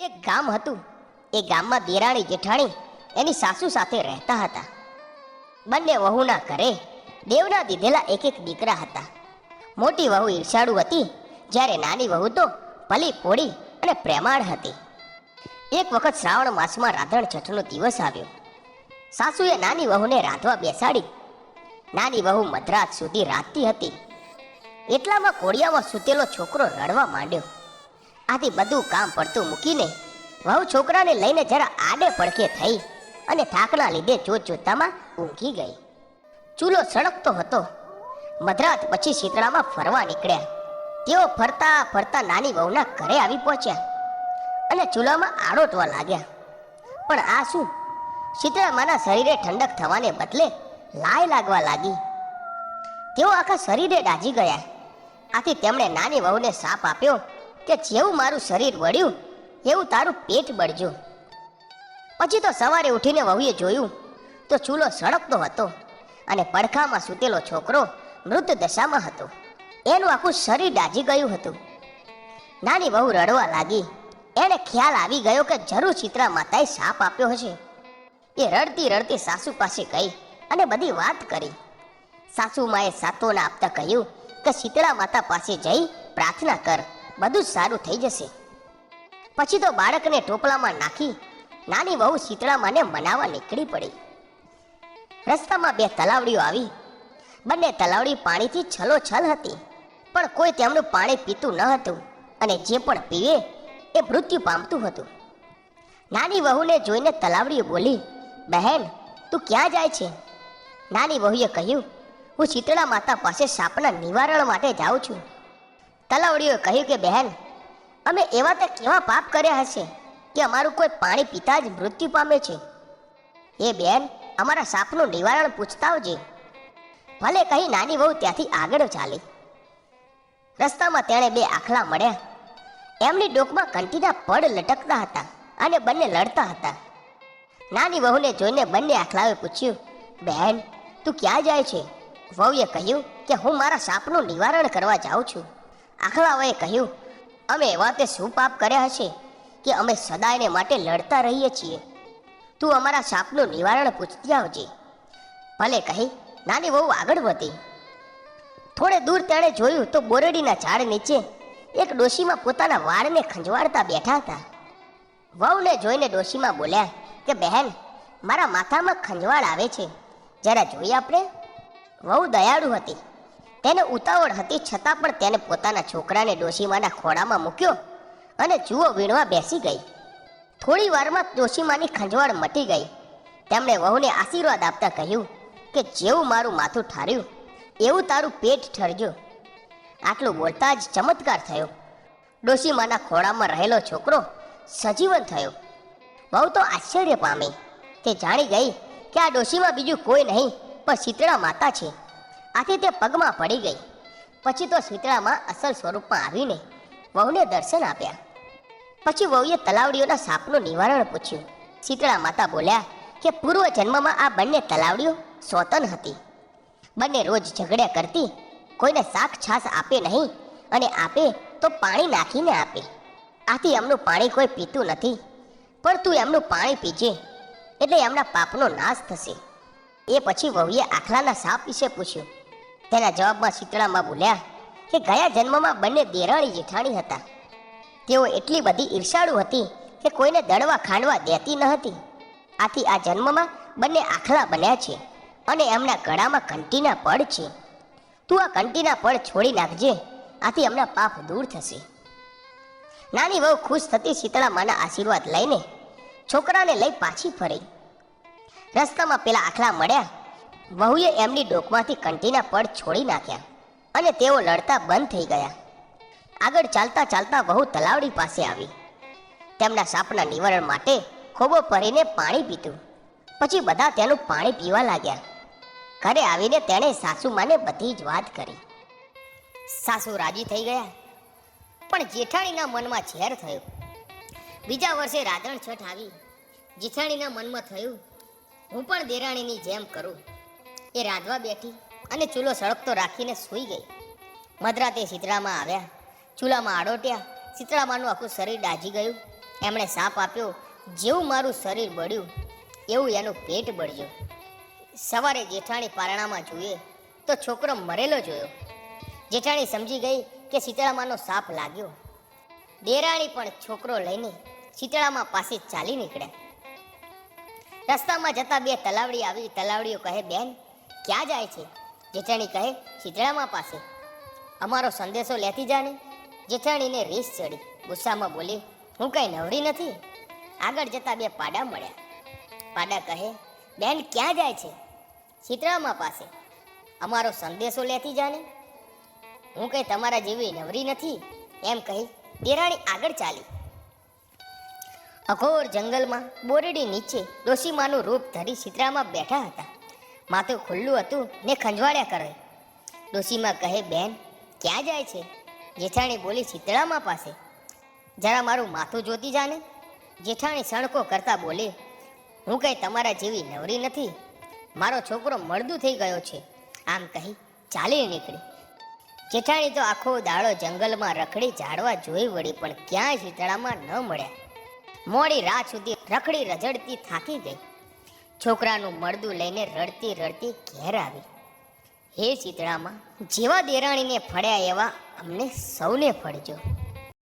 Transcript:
એક ગામ હતું. એ ગામમાં દેરાણી જેઠાણી એની સાસુ સાથે રહેતા હતા. બંને વહુના ઘરે દેવના દીધેલા એક એક દીકરા હતા. મોટી વહુ ઈર્ષાળુ હતી, જ્યારે નાની વહુ તો ભલી પોળી અને પ્રેમાળ હતી. એક વખત શ્રાવણ માસમાં રાધણ છઠનો દિવસ આવ્યો. સાસુએ નાની વહુને રાંધવા બેસાડી. નાની વહુ મધરાત સુધી રાંધતી હતી. એટલામાં કોળિયામાં સૂતેલો છોકરો રડવા માંડ્યો. આથી બધું કામ પડતું મૂકીને વહુ છોકરાને લઈને જરા આડે પડખે થઈ અને થાકના લીધે જોત જોતામાં ઊંઘી ગઈ. ચૂલો સળગતો હતો. મધરાત પછી શીતળામાં ફરવા નીકળ્યા. તેઓ ફરતા ફરતા નાની વહુના ઘરે આવી પહોંચ્યા અને ચૂલામાં આડોટવા લાગ્યા. પણ આ શું? શીતળામાના શરીરે ઠંડક થવાને બદલે લાય લાગવા લાગી. તેઓ આખા શરીરે દાજી ગયા. આથી તેમણે નાની વહુને સાપ આપ્યો કે જેવું મારું શરીર વળ્યું, એવું તારું પેટ બળજો પછી તો સવારે ઉઠીને વહુએ જોયું, તો ચૂલો સળગતો હતો અને પડખામાં સૂતેલો છોકરો મૃત દશામાં હતો. એનું આખું શરીર દાજી ગયું હતું. નાની વહુ રડવા લાગી. એણે ખ્યાલ આવી ગયો કે જરૂર ચિત્રા માતાએ સાપ આપ્યો હશે. એ રડતી રડતી સાસુ પાસે ગઈ અને બધી વાત કરી. સાસુમાએ સાત્વના આપતા કહ્યું કે શીતળા માતા પાસે જઈ પ્રાર્થના કર. બધું જ સારું થઈ જશે. પછી તો બાળકને ટોપલામાં નાખી નાની વહુ શીતળા માને મનાવવા નીકળી પડી. રસ્તામાં બે તલાવડીઓ આવી. બંને તલાવડી પાણીથી છલોછલ હતી. પણ કોઈ તેમનું પાણી પીતું ન હતું અને જે પણ પીવે એ મૃત્યુ પામતું હતું. નાની વહુને જોઈને તલાવડીઓ બોલી, બહેન, તું ક્યાં જાય છે? નાની વહુએ કહ્યું, હું શીતળા માતા પાસે સાપના નિવારણ માટે જાઉં છું. તલાવડીઓએ કહ્યું કે, બહેન, અમે એવા તે કેવા પાપ કર્યા હશે કે અમારું કોઈ પાણી પીતા જ મૃત્યુ પામે છે. એ બેન અમારા સાપનું નિવારણ પૂછતા આવજે. ભલે કહી નાની વહુ ત્યાંથી આગળ ચાલી. રસ્તામાં તેણે બે આખલા મળ્યા. એમની ડોકમાં કંટીના પડ લટકતા હતા અને બંને લડતા હતા. નાની વહુને જોઈને બંને આખલાએ પૂછ્યું, બહેન, તું ક્યાં જાય છે? વહુએ કહ્યું કે, હું મારા સાપનું નિવારણ કરવા જાઉં છું. આખલાઓએ કહ્યું, અમે એવા તે શું પાપ કર્યા હશે કે અમે સદાયને માટે લડતા રહીએ છીએ? તું અમારા સાપનું નિવારણ પૂછતી આવજે. ભલે કહી, નાની વહુ આગળ વધી. થોડે દૂર તેણે જોયું તો બોરડીના ઝાડ નીચે એક ડોશીમાં પોતાના વાળને ખંજવાળતા બેઠા હતા. વહુને જોઈને ડોશીમાં બોલ્યા કે, બહેન, મારા માથામાં ખંજવાળ આવે છે. જરા જોઈએ આપણે? વહુ દયાળુ હતી. તેને ઉતાવળ હતી છતાં પણ તેને પોતાના છોકરાને ડોશીમાના ખોળામાં મૂક્યો અને જુઓ વીણવા બેસી ગઈ. થોડી વારમાં ડોશીમાની ખંજવાળ મટી ગઈ. તેમણે વહુને આશીર્વાદ આપતા કહ્યું કે જેવું મારું માથું ઠાર્યું, એવું તારું પેટ ઠરજો આટલું બોલતા જ ચમત્કાર થયો. ડોશીમાના ખોળામાં રહેલો છોકરો સજીવન થયો. વહુ તો આશ્ચર્ય પામી. તે જાણી ગઈ કે આ ડોશીમાં બીજું કોઈ નહીં, પણ શીતળા માતા છે. આથી તે પગમાં પડી ગઈ. પછી તો શીતળામાં અસલ સ્વરૂપમાં આવીને વહુને દર્શન આપ્યા. પછી વહુએ તલાવડીઓના સાપનું નિવારણ પૂછ્યું. શીતળા માતા બોલ્યા કે પૂર્વ જન્મમાં આ બંને તલાવડીઓ સોતન હતી. બંને રોજ ઝઘડ્યા કરતી, કોઈને શાક છાસ આપે નહીં અને આપે તો પાણી નાખીને આપે. આથી એમનું પાણી કોઈ પીતું નથી, પણ તું એમનું પાણી પીજે, એટલે એમના પાપનો નાશ થશે. એ પછી વહુએ આખલાના સાપ વિશે પૂછ્યું. તેના જવાબમાં શીતળામાં બોલ્યા કે ગયા જન્મમાં બંને દેરાણી જેઠાણી હતા. તેઓ એટલી બધી ઈર્ષાળુ હતી કે કોઈને દળવા ખાંડવા દેતી ન હતી. આથી આ જન્મમાં બંને આખલા બન્યા છે અને એમના ગળામાં કંટીના પડ છે. તું આ કંટીના પડ છોડી નાખજે, આથી એમના પાપ દૂર થશે. નાની વહુ ખુશ થતી શીતળા માના આશીર્વાદ લઈને છોકરાને લઈ પાછી ફરી. રસ્તામાં પેલા આખલા મળ્યા વહુએ એમની ડોકમાંથી કંટીના પડ છોડી નાખ્યા અને તેઓ લડતા બંધ થઈ ગયા. આગળ ચાલતા ચાલતા વહુ તલાવડી પાસે આવી. તેમના સાપના નિવારણ માટે ખોબો ભરીને પાણી પીધું. પછી બધા તેનું પાણી પીવા લાગ્યા. ઘરે આવીને તેણે સાસુમાને બધી જ વાત કરી. સાસુ રાજી થઈ ગયા, પણ જેઠાણીના મનમાં ઝેર થયો. બીજા વર્ષે રાધણ છઠ આવી. જેઠાણીના મનમાં થયું, હું પણ દેરાણીની જેમ કરું. એ રાંધવા બેઠી અને ચૂલો સળગતો રાખીને સૂઈ ગઈ. મધરાતે શીતળામાં આવ્યા, ચૂલામાં આડોટ્યા, શીતળામાનું આખું શરીર દાજી ગયું. એમણે સાપ આપ્યો, જેવું મારું શરીર બળ્યું, એવું એનું પેટ બળ્યું. સવારે જેઠાણી પારણામાં જોઈએ તો છોકરો મરેલો જોયો. જેઠાણી સમજી ગઈ કે શીતળામાનો સાપ લાગ્યો. દેરાણી પણ છોકરો લઈને શીતળામાં પાસે ચાલી નીકળ્યા. રસ્તામાં જતા બે તલાવડી આવી, તલાવડીઓ કહે, બેન ક્યાં જાય છે? જેઠાણી કહે, શીતળામાં પાસે. અમારો સંદેશો લેતી જાને. જેઠાણીને રીસ ચડી. ગુસ્સામાં બોલી, હું કંઈ નવરી નથી? આગળ જતા બે પાડા મળ્યા. પાડા કહે, બેન, ક્યાં જાય છે? શીતળામાં પાસે. અમારો સંદેશો લેતી જાને. હું કંઈ તમારા જેવી નવરી નથી? એમ કહી દેરાણી આગળ ચાલી. અઘોર જંગલમાં બોરડી નીચે ડોશીમાનું રૂપ ધરી શીતળામાં બેઠા હતા. માથું ખુલ્લું હતું ને ખંજવાળ્યા કરે. ડોશીમાં કહે, બેન, ક્યાં જાય છે? જેઠાણી બોલી, શીતળામાં પાસે. જરા મારું માથું જોતી જાને? જેઠાણી સણકો કરતા બોલી, હું કંઈ તમારા જેવી નવરી નથી? મારો છોકરો મળદું થઈ ગયો છે. આમ કહી, ચાલી નીકળી. જેઠાણી તો આખો દાડો જંગલમાં રખડી ઝાડવા જોઈ વળી પણ ક્યાંય શીતળામાં ન મળ્યા. મોડી રાત સુધી રખડી રજડતી થાકી ગઈ. છોકરાનું મળદું લઈને રડતી રડતી ઘેર આવી. હે શીતળામાં, જેવા દેરાણીને ફળ્યા એવા અમને સૌને ફળજો.